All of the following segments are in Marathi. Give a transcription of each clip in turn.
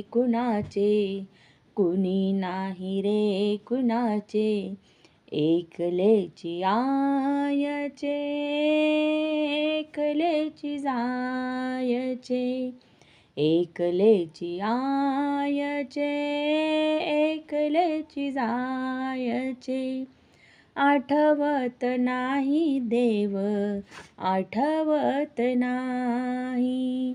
रे कुणाचे? कुणी नाही रे कुणाचे? एकलेची आयचे एकलेची जायचे एकलेची आयचे एकलेची जायचे. आठवत नाही देव आठवत नाही.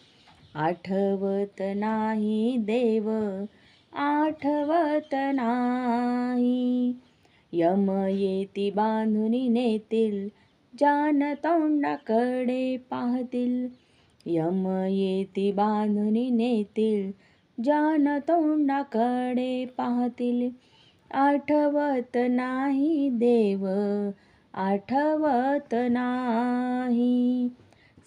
आठवत नाही देव आठवत नाही. यम येती बांधून नेतील जान तोंडाकडे पाहतील. यम येती बांधून नेतील जान तोंडाकडे पाहतील. आठवत नाही देव आठवत नाही.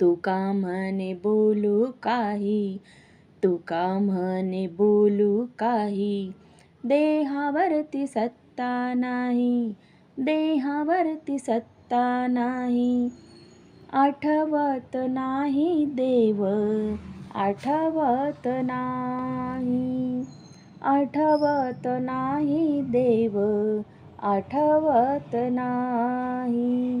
तुका म्हणे बोलू काही तुका म्हणे बोलू काही. देहावरती सत्ता नाही देहावरती सत्ता नाही. आठवत नाही देव आठवत नाही. आठवत नाही देव आठवत नाही.